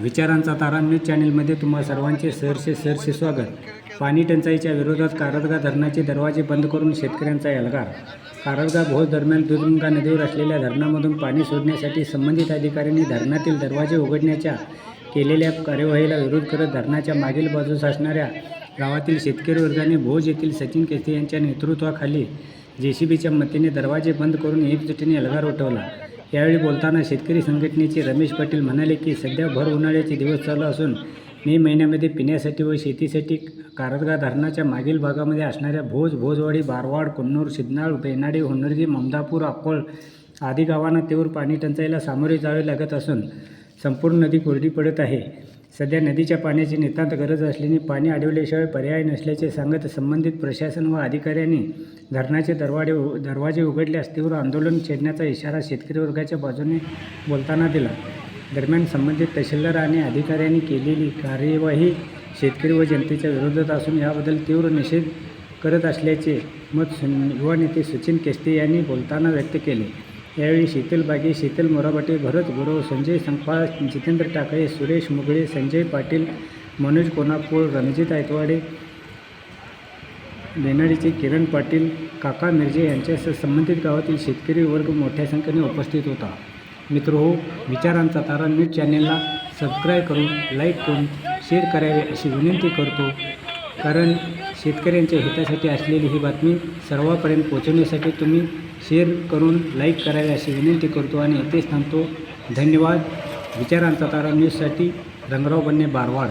विचारांचा तारा न्यूज चॅनेलमध्ये तुम्हा सर्वांचे सहर्षे सहर्षे स्वागत. पाणी टंचाईच्या विरोधात कारदगा धरणाचे दरवाजे बंद करून शेतकऱ्यांचा एल्गार. कारदगा भोज दरम्यान दुधगंगा नदीवर असलेल्या धरणामधून पाणी सोडण्यासाठी संबंधित अधिकाऱ्यांनी धरणातील दरवाजे उघडण्याच्या केलेल्या कार्यवाहीला विरोध करत धरणाच्या मागील बाजूस असणाऱ्या गावातील शेतकरी वर्गाने भोज येथील सचिन केसे यांच्या नेतृत्वाखाली जे सी बीच्या मदतीने दरवाजे बंद करून एकजुटीने एल्गार उठवला. यावेळी बोलताना शेतकरी संघटनेचे रमेश पाटील म्हणाले की सध्या भर उन्हाळ्याचे दिवस चालू असून मे महिन्यामध्ये पिण्यासाठी व शेतीसाठी कारदगा धरणाच्या मागील भागामध्ये असणाऱ्या भोज भोजवाडी बारवाड कुन्नूर सिद्नाळ बेनाडी होनर्जी ममदापूर अक्कोळ आदी गावांना तीव्र पाणी टंचाईला सामोरे जावे लागत असून संपूर्ण नदी कोरडी पडत आहे. सध्या नदीच्या पाण्याची नितांत गरज असल्याने पाणी अडवल्याशिवाय पर्याय नसल्याचे सांगत संबंधित प्रशासन व अधिकाऱ्यांनी धरणाचे दरवाडे दरवाजे उघडल्यास तीव्र आंदोलन छेडण्याचा इशारा शेतकरी वर्गाच्या बाजूने बोलताना दिला. दरम्यान संबंधित तहसीलदार आणि अधिकाऱ्यांनी केलेली कार्यवाही शेतकरी व जनतेच्या विरोधात असून याबद्दल तीव्र निषेध करत असल्याचे मत सुन- युवा नेते सचिन केस्ते यांनी बोलताना व्यक्त केले. यावेळी शीतल बागे शीतल मोराबाटे भरत गुरव संजय संपाळ जितेंद्र टाकळे सुरेश मुगळे संजय पाटील मनोज कोनापूर रणजित आयतवाडे बेनाडीचे किरण पाटील काका मिर्जे यांच्यासह संबंधित गावातील शेतकरी वर्ग मोठ्या संख्येने उपस्थित होता. मित्र हो विचारांचा तारा न्यूज चॅनेलला सबस्क्राईब करून लाईक करून शेअर करावे अशी विनंती करतो. कारण शेतकऱ्यांच्या हितासाठी असलेली ही बातमी सर्वांपर्यंत पोहोचवण्यासाठी तुम्ही शेअर करून लाईक करावे अशी विनंती करतो आणि इथेच थांबतो. धन्यवाद. विचारांचा तारा न्यूजसाठी रंगराव बन्ने बारवाड.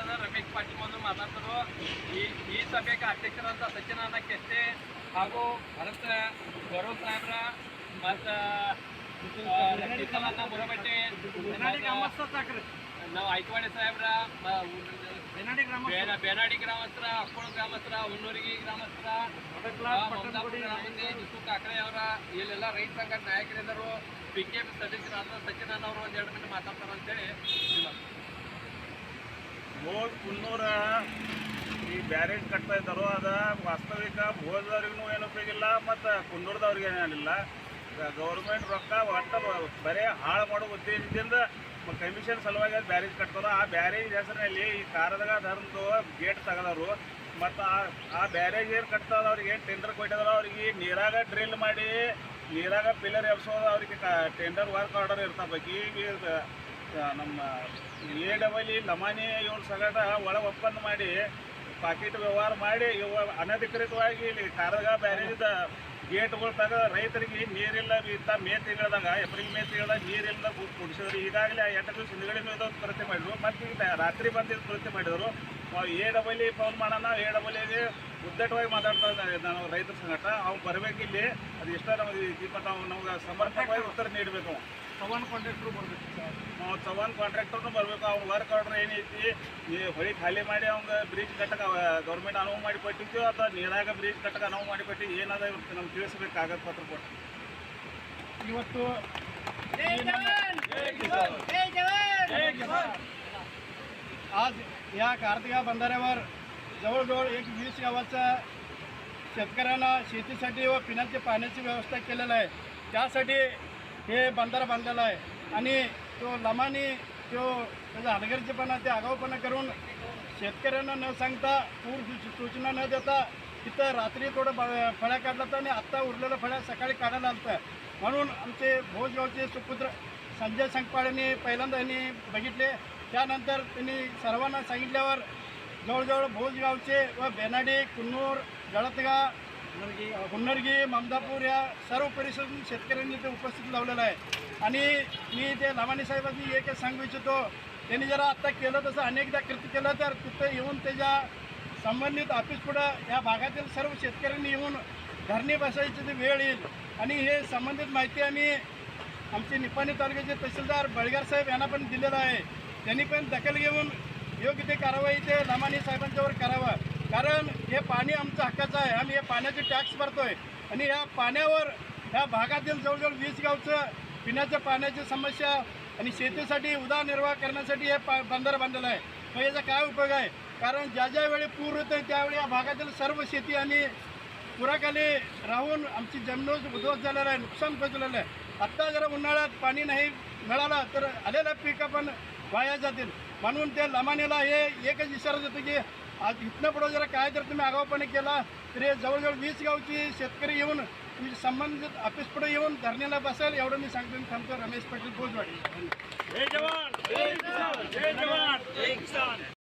ಅಧ್ಯಕ್ಷರಾದ ರಮೇಶ್ ಪಾಟೀಲ್ ಮೊದಲು ಮಾತಾಡ್ತಾರೆ ಈ ಈ ಸಭೆಗೆ ಅಧ್ಯಕ್ಷರಾದ ಸತ್ಯನಾರಾಯಣ ಕೆಸ್ತೆ ಹಾಗೂ ಭರತ್ ಗೌರವ್ ಸಾಹೇಬ್ರ ಮತ್ತು ಮುರಬಟ್ಟೆ ನಾವು ಐಕವಾಡಿ ಸಾಹೇಬ್ರ ಬೇನಾಡಿ ಗ್ರಾಮಸ್ಥರ ಅಕ್ಕೋಳ ಗ್ರಾಮಸ್ಥರ ಹುಣ್ಣೂರಿಗಿ ಗ್ರಾಮಸ್ಥರ ನಿಸು ಕಾಕರೆ ಅವರ ಇಲ್ಲೆಲ್ಲ ರೈತ ಸಂಘದ ನಾಯಕರಿದ್ದರು. ಬಿಜೆಪಿ ಸದಸ್ಯರಾದ ಸತ್ಯನಾರಾಯಣ ಅವರು ಒಂದು ಎರಡು ಗಂಟೆ ಮಾತಾಡ್ತಾರೆ ಅಂತೇಳಿ ಭೋಜ್ ಕುನ್ನೂರ ಈ ಬ್ಯಾರೇಜ್ ಕಟ್ತಾ ಇದ್ದಾರೋ ಅದ ವಾಸ್ತವಿಕ ಭೋಜದವ್ರಿಗೂ ಏನು ಉಪಯೋಗಿಲ್ಲ ಮತ್ತು ಕುನ್ನೂರದವ್ರಿಗೆ ಏನಿಲ್ಲ. ಗೌರ್ಮೆಂಟ್ ರೊಕ್ಕ ಒಟ್ಟ ಬರೇ ಹಾಳು ಮಾಡೋ ಉದ್ದೇಶದಿಂದ ಕಮಿಷನ್ ಸಲುವಾಗಿ ಬ್ಯಾರೇಜ್ ಕಟ್ತಾರೋ ಆ ಬ್ಯಾರೇಜ್ ಹೆಸರಿನಲ್ಲಿ ಈ ಕಾರದಾಗ ಧರ್ಮದು ಗೇಟ್ ತೆಗೆದವರು. ಮತ್ತು ಆ ಆ ಬ್ಯಾರೇಜ್ ಏನು ಕಟ್ತದ ಅವ್ರಿಗೆ ಏನು ಟೆಂಡರ್ ಕೊಟ್ಟಿದಾರೋ ಅವ್ರಿಗೆ ನೀರಾಗ ಡ್ರಿಲ್ ಮಾಡಿ, ನೀರಾಗ ಪಿಲ್ಲರ್ ಎಬ್ಸೋದು ಅವ್ರಿಗೆ ಟೆಂಡರ್ ವರ್ಕ್ ಆರ್ಡರ್ ಇರ್ತಾವ. ಈಗ ನಮ್ಮ ಎ ಡಬಲ್ ಲಮಾನಿ ಇವ್ರ ಸಗಟ ಒಳ ಒಪ್ಪಂದ ಮಾಡಿ, ಪಾಕಿಟ್ ವ್ಯವಹಾರ ಮಾಡಿ, ಇವ ಅನಧಿಕೃತವಾಗಿ ಇಲ್ಲಿ ಕಾರಗ ಬ್ಯಾರೇಜದ ಗೇಟ್ಗಳು ತಗ ರೈತರಿಗೆ ನೀರಿಲ್ಲ ಇಂಥ ಮೇ ತಿಂಗಳದಾಗ, ಏಪ್ರಿಲ್ ಮೇ ತಿಂಗಳದಾಗ ನೀರಿಲ್ಲ ಕುಡಿಸಿದ್ರು ಈಗಾಗಲೇ ಎಂಟು ದಿವಸ ಹಿಂದ್ಗಡೆ ಇದೊಂದು ಕೃತ್ಯ ಮಾಡಿದ್ರು. ಮತ್ತು ಈಗ ರಾತ್ರಿ ಬಂದಿದ್ದು ಕೃತ್ಯ ಮಾಡಿದರು. ಎ ಡಬಲ್ ಫೋನ್ ಮಾಡೋಣ ಎ ಡಬಲ್ ಇಗೆ ಉದ್ದಟವಾಗಿ ಮಾತಾಡ್ತಾ ಇದ್ದಾರೆ ನಾನು ರೈತರ ಸಂಘಟ. ಅವ್ನು ಬರಬೇಕಿಲ್ಲಿ, ಅದು ಇಷ್ಟ ನಮಗೆ ದೀಪ ನಾವು ನಮ್ಗೆ ಸಮರ್ಪಕವಾಗಿ ಉತ್ತರ ನೀಡಬೇಕು. ಚವಾನ್ ಕಾಂಟ್ರಾಕ್ಟ್ರು ಬರ್ಬೇಕು ನಾವು ಚವಾನ್ ಕಾಂಟ್ರಾಕ್ಟರ್ನು ಬರಬೇಕು ಅವ್ನ ವರ್ಕ್ ಆರ್ಡರ್ ಏನೈತಿ ಈ ಹೊಳಿ ಖಾಲಿ ಮಾಡಿ ಅವ್ನ ಬ್ರಿಡ್ಜ್ ಕಟ್ಟಕ್ಕೆ ಗೌರ್ಮೆಂಟ್ ಅನುವು ಮಾಡಿ ಕೊಟ್ಟಿದ್ವಿ ಅಥವಾ ನೀರಾಗ ಬ್ರಿಡ್ಜ್ ಕಟ್ಟಕ್ಕೆ ಅನುವು ಮಾಡಿ ಕೊಟ್ಟು ಏನದ ಇವತ್ತು ನಮ್ಗೆ ತಿಳಿಸ್ಬೇಕು ಕಾಗದ ಪತ್ರ ಕೊಟ್ಟು ಇವತ್ತು आज या कार्तिका बंधाऱ्यावर जवळजवळ एक वीस गावाचा शेतकऱ्यांना शेतीसाठी व पिण्याची पाण्याची व्यवस्था केलेलं आहे त्यासाठी हे बंधारा बांधलेला आहे. आणि तो लमानी तो त्याचा हलगर्जीपणा ते आगाऊपणा करून शेतकऱ्यांना न सांगता पूर सूच- सूचना न देता तिथं रात्री थोडं ब- फळ्या काढला तर आणि आत्ता उरलेल्या फळ्या सकाळी काढायला आलं म्हणून आमचे भोजगावचे सुपुत्र संजय संकपाळेंनी पहिल्यांदा यांनी बघितले. त्यानंतर त्यांनी सर्वांना सांगितल्यावर जवळजवळ भोजगावचे व बेनाडी कुन्नूर जळतगा हुन्नरगी ममदापूर या सर्व परिसर शेतकऱ्यांनी ते उपस्थित लावलेलं आहे. आणि मी ते लमानी साहेबांनी एकच सांगू इच्छितो त्यांनी जरा आत्ता केलं तसं अनेकदा कृती केलं तर तिथं येऊन त्याच्या संबंधित ऑफिस पुढं या भागातील सर्व शेतकऱ्यांनी येऊन धरणी बसायची ती वेळ येईल. आणि हे संबंधित माहिती आम्ही आमचे निपाणी तालुक्याचे तहसीलदार बळगार साहेब यांना पण दिलेलं आहे. त्यांनी पण दखल घेऊन योग्य ते कारवाई ते लमानी साहेबांच्या पाणी आमचं हक्काचं आहे. आम्ही हे पाण्याचे टॅक्स भरतोय. आणि या पाण्यावर ह्या भागातील जवळजवळ वीस गावचं पिण्याच्या पाण्याची समस्या आणि शेतीसाठी उदरनिर्वाह करण्यासाठी हे पा बंदर बांधलेलं आहे. मग याचा काय उपयोग आहे? कारण ज्या ज्यावेळी पूर येतोय त्यावेळी या भागातील सर्व शेती आणि पुराखाली राहून आमची जमीन उद्ध्वस्त झालेला आहे नुकसान पोचलेलं आहे. आत्ता जर उन्हाळ्यात पाणी नाही मिळालं तर आलेल्या पिकं पण वाया जातील. म्हणून त्या लमानेला हे एकच इशारा देतो की आज इथनं पुढं जरा काय जर तुम्ही आगाऊपणे केला तर हे जवळजवळ वीस गावची शेतकरी येऊन तुम्ही संबंधित ऑफिस पुढे येऊन धरणीला बसेल एवढं मी सांगतो मी थांबतो. रमेश पाटील भोजवाडी.